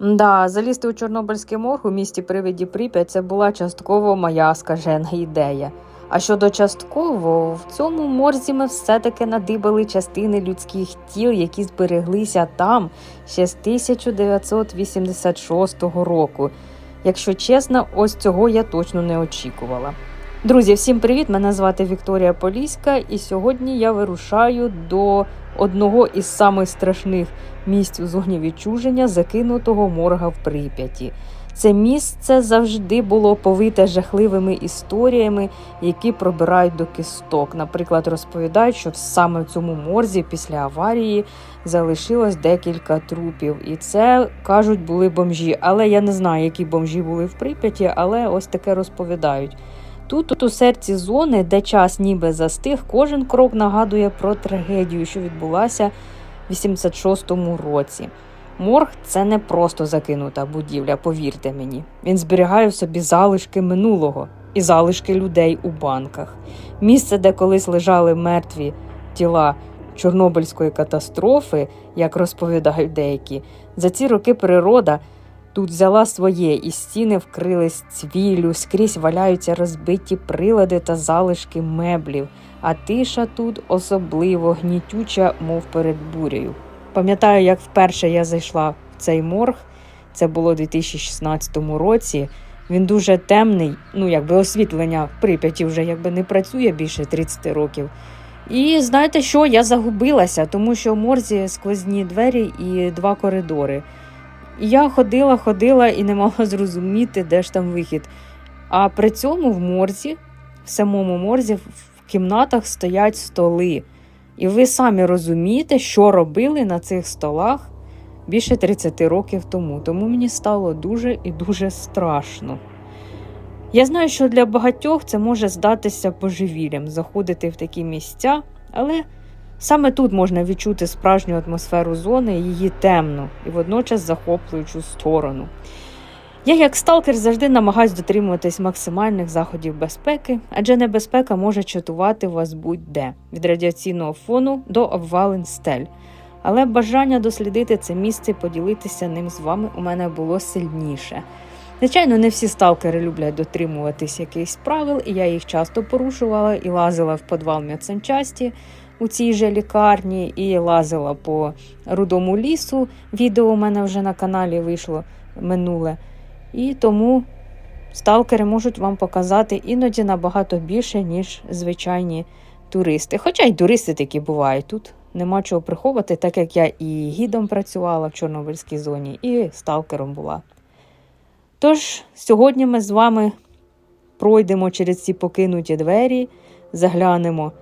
Да, залізти у Чорнобильський морг у місті привиді Прип'ять це була частково моя скажена ідея. А щодо частково, в цьому морзі ми все-таки надибали частини людських тіл, які збереглися там ще з 1986 року. Якщо чесно, ось цього я точно не очікувала. Друзі, всім привіт! Мене звати Вікторія Поліська, і сьогодні я вирушаю до одного із самих страшних місць у зоні відчуження закинутого морга в Прип'яті. Це місце завжди було повите жахливими історіями, які пробирають до кісток. Наприклад, розповідають, що саме в цьому морзі після аварії залишилось декілька трупів, і це кажуть були бомжі. Але я не знаю, які бомжі були в Прип'яті, але ось таке розповідають. Тут, у серці зони, де час ніби застиг, кожен крок нагадує про трагедію, що відбулася в 86-му році. Морг це не просто закинута будівля, повірте мені. Він зберігає в собі залишки минулого і залишки людей у банках. Місце, де колись лежали мертві тіла Чорнобильської катастрофи, як розповідають деякі, за ці роки природа тут взяла своє, і стіни вкрились цвіллю, скрізь валяються розбиті прилади та залишки меблів, а тиша тут особливо гнітюча, мов перед бурею. Пам'ятаю, як вперше я зайшла в цей морг, це було у 2016 році. Він дуже темний, ну якби освітлення в Прип'яті вже якби не працює більше 30 років. І знаєте що? Я загубилася, тому що в морзі сквозні двері і два коридори. І я ходила, ходила і не могла зрозуміти, де ж там вихід. А при цьому в морзі, в самому морзі, в кімнатах стоять столи. І ви самі розумієте, що робили на цих столах більше 30 років тому. Тому мені стало дуже і дуже страшно. Я знаю, що для багатьох це може здатися божевіллям заходити в такі місця, але саме тут можна відчути справжню атмосферу зони, її темну і водночас захоплюючу сторону. Я, як сталкер, завжди намагаюсь дотримуватись максимальних заходів безпеки, адже небезпека може чатувати вас будь-де від радіаційного фону до обвалин стель. Але бажання дослідити це місце і поділитися ним з вами у мене було сильніше. Звичайно, не всі сталкери люблять дотримуватись якихось правил, і я їх часто порушувала і лазила в підвал медсанчасті у цій же лікарні, і лазила по рудому лісу. Відео у мене вже на каналі вийшло минуле. І тому сталкери можуть вам показати іноді набагато більше, ніж звичайні туристи. Хоча й туристи такі бувають тут. Нема чого приховувати, так як я і гідом працювала в Чорнобильській зоні, і сталкером була. Тож, сьогодні ми з вами пройдемо через ці покинуті двері, заглянемо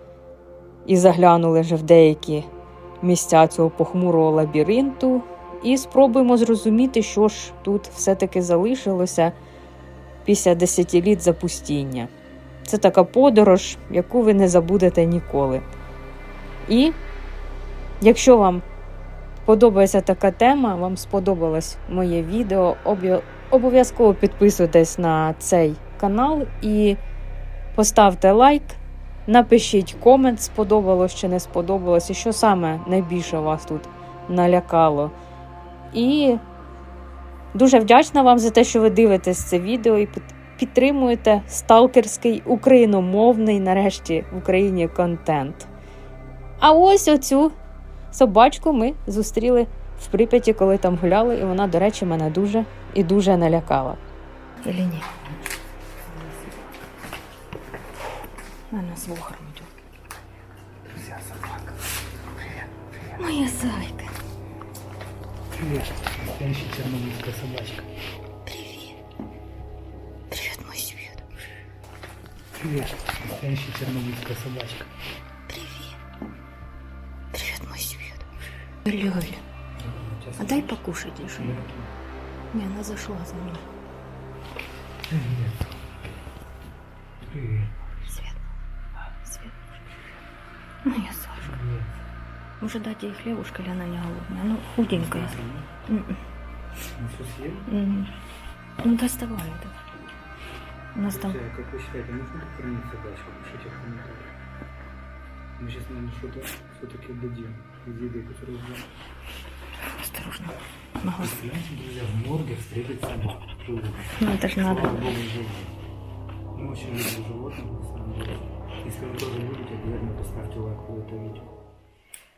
і заглянули вже в деякі місця цього похмурого лабіринту, і спробуємо зрозуміти, що ж тут все-таки залишилося після десятиліт запустіння. Це така подорож, яку ви не забудете ніколи. І якщо вам подобається така тема, вам сподобалось моє відео, обов'язково підписуйтесь на цей канал і поставте лайк. Напишіть комент, сподобалось чи не сподобалось, і що саме найбільше вас тут налякало. І дуже вдячна вам за те, що ви дивитесь це відео і підтримуєте сталкерський україномовний, нарешті, в Україні контент. А ось оцю собачку ми зустріли в Прип'яті, коли там гуляли, і вона, до речі, мене дуже і дуже налякала. Или ні? Мене з вухором йде. Друзья, собака. Привет, привет. Моя зайка. Привет. Настоящая чернобыльская собачка. Привіт. Привіт, мой світ. Привет. Настоящая чернобыльская собачка. Привіт. Привіт, мой світ. Лёля, Сейчас а дай покушать лишь. Не, она зашла за мной. Может дать ей хлебушка, или она не голодная? Ну, худенькая. Ну что, съели? Ну, доставай это. У нас там... Как вы считаете, нужно покормить собачку? Пишите в комментариях. Мы сейчас, наверное, что-то все-таки дадим из еды, которую взял. Осторожно. Ногу. Представляете, друзья, в морге встретить собак. Ну, это ж Слава надо. Богу, живых. Мы очень любим животных, на самом деле. Если вы тоже любите, обязательно поставьте лайк под это видео.